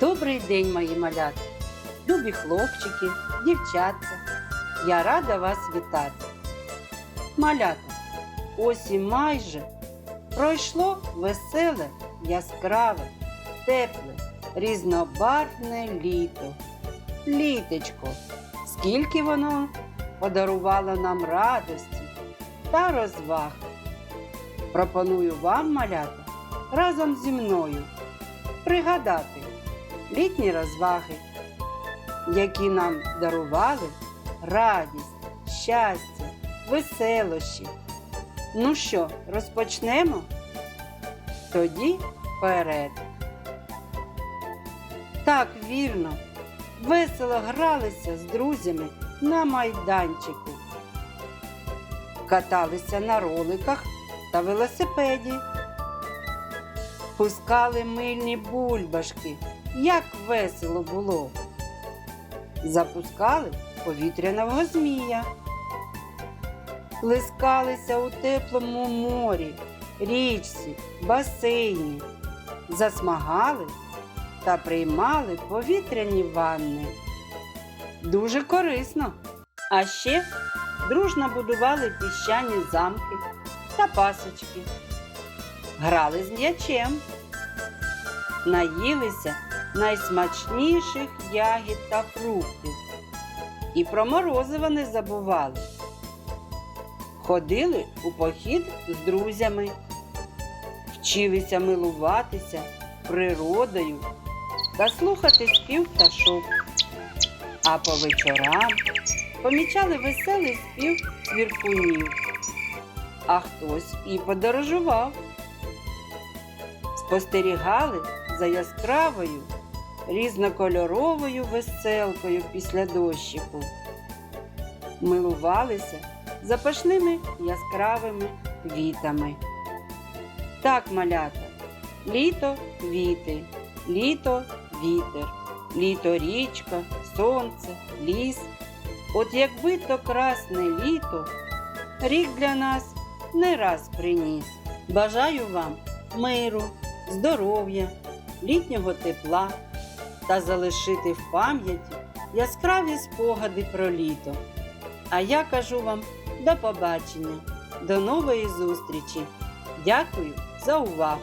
Добрий день, мої малята, любі хлопчики, дівчатка. Я рада вас вітати. Малята, ось і майже пройшло веселе, яскраве, тепле, різнобарвне літо. Літечко, скільки воно подарувало нам радості та розваг. Пропоную вам, малята, разом зі мною пригадати літні розваги, які нам дарували радість, щастя, веселощі. Ну що, розпочнемо? Тоді вперед. Так, вірно, весело гралися з друзями на майданчику. Каталися на роликах та велосипеді. Пускали мильні бульбашки, як весело було. Запускали повітряного змія. Плескалися у теплому морі, річці, басейні, засмагали та приймали повітряні ванни. Дуже корисно. А ще дружно будували піщані замки та пасочки грали з м'ячем, наїлися найсмачніших ягід та фруктів. І про морозиво не забували. Ходили у похід з друзями, вчилися милуватися природою та слухати спів пташок. А по вечорам помічали веселий спів цвіркунів, а хтось і подорожував спостерігали за яскравою різнокольоровою веселкою після дощику, милувалися запашними яскравими квітами. Так, малята, літо квіти, літо вітер, літо річка, сонце, ліс. От якби то красне літо рік для нас не раз приніс. Бажаю вам миру, здоров'я, літнього тепла та залишити в пам'яті яскраві спогади про літо. А я кажу вам до побачення, до нової зустрічі. Дякую за увагу!